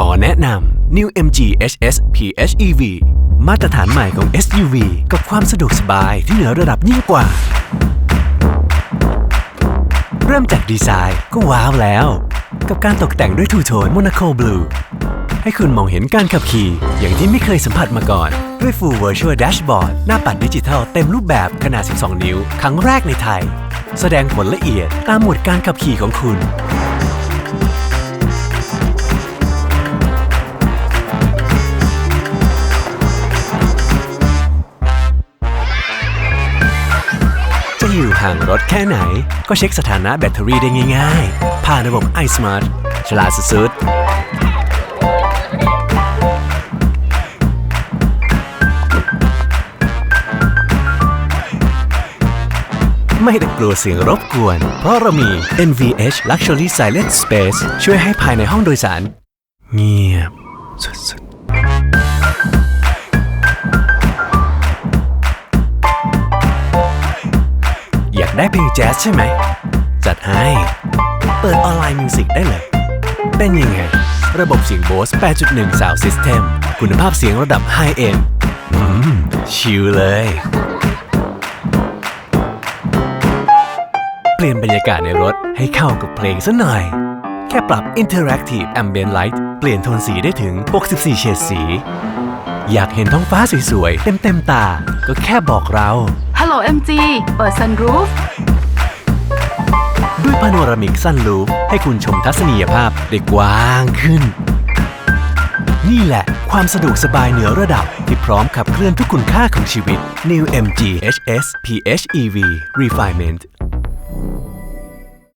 ขอแนะนำ New MG HS PHEV มาตรฐานใหม่ของ SUV กับความสะดวกสบายที่เหนือระดับยิ่งกว่า เริ่มจากดีไซน์ก็ว้าวแล้ว กับการตกแต่งด้วยทูโทนโมนาโคบลูให้คุณมองเห็นการขับขี่ อย่างที่ไม่เคยสัมผัสมาก่อน ด้วย Full Virtual Dashboard หน้าปัดดิจิทัลเต็มรูปแบบขนาด 12 นิ้ว ครั้งแรกในไทย แสดงผลละเอียดตามหมวดการขับขี่ของคุณ ห่างรถแค่ไหน ก็เช็คสถานะแบตเตอรี่ได้ง่ายๆ ผ่านระบบ iSmart ฉลาดสุดๆ ไม่ต้องกลัวเสียงรบกวน เพราะเรามี NVH Luxury Silent Space ช่วยให้ภายในห้องโดยสาร เงียบสุดๆ ได้เพลงแจ๊สใช่ไหม จัดให้ เปิดออนไลน์มิวสิกได้เลย เป็นยังไง ระบบเสียง Bose 8.1 Sound System คุณภาพเสียงระดับ High End อืม ชิลเลย เปลี่ยนบรรยากาศในรถให้เข้ากับเพลงซะหน่อย แค่ปรับ Interactive Ambient Light เปลี่ยนโทนสีได้ถึง 64 เฉดสี อยากเห็นท้องฟ้าสวยๆ เต็มๆตา ก็แค่บอกเรา ฮัลโหล MG เปิด sunroof ด้วยพาโนรามิกซันลูปให้คุณชมทัศนียภาพได้กว้างขึ้น นี่แหละ ความสะดวกสบายเหนือระดับ ที่พร้อมขับเคลื่อนทุกคุณค่าของชีวิต New MG HS PHEV Refinement